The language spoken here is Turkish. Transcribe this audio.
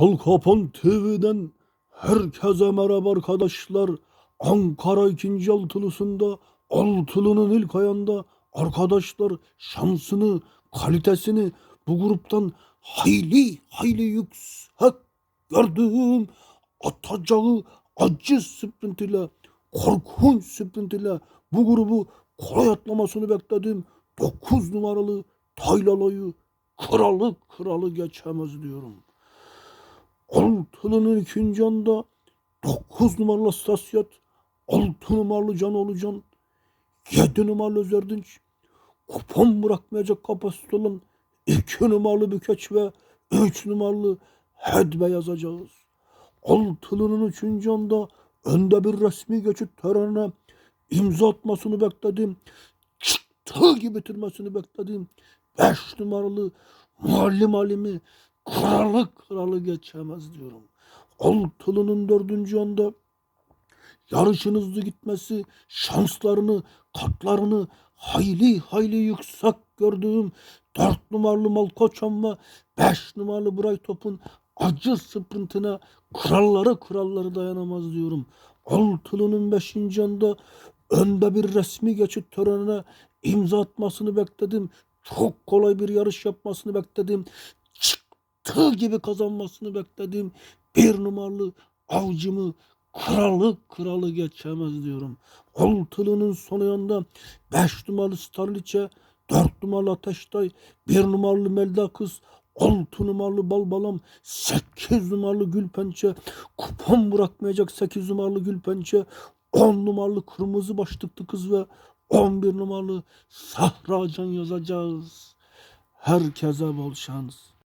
Balkapon TV'den herkese merhaba arkadaşlar. Ankara ikinci altılısında altılının ilk ayında arkadaşlar şansını, kalitesini bu gruptan hayli hayli yüksek gördüğüm atacağı acı sprint ile korkunç sprint ile bu grubu kolay atlamasını beklediğim 9 numaralı Taylalo'yu kralı kralı geçemez diyorum. Altılı'nın ikinci anda 9 numaralı Stasyat, 6 numaralı Can Olucan, 7 numaralı Özerdinç, kupon bırakmayacak kapasite olan 2 numaralı Bükeç ve 3 numaralı Hedbe yazacağız. Altılı'nın üçüncü anda önde bir resmi geçit törenine imza atmasını beklediğim, çıktığı gibi bitirmesini beklediğim 5 numaralı Muallim Alim'i kralı kralı geçemez diyorum. Altılı'nın dördüncü anda yarışın hızlı gitmesi, şanslarını, katlarını hayli hayli yüksek gördüğüm dört numaralı Malkoçan beş numaralı Braytop'un acı sprintine kralları kralları dayanamaz diyorum. Altılı'nın beşinci anda önde bir resmi geçit törenine imza atmasını bekledim. Çok kolay bir yarış yapmasını bekledim. Çıktığı gibi kazanmasını beklediğim bir numaralı avcımı kralı kralı geçemez diyorum. Altılı'nın son ayında 5 numaralı Starliçe, 4 numaralı Ateştay, 1 numaralı Melda Kız, 6 numaralı Balbalam, 8 numaralı Gülpençe, kupon bırakmayacak 8 numaralı Gülpençe, 10 numaralı Kırmızı Başlıklı Kız ve 11 numaralı Sahracan yazacağız. Herkese bol şans.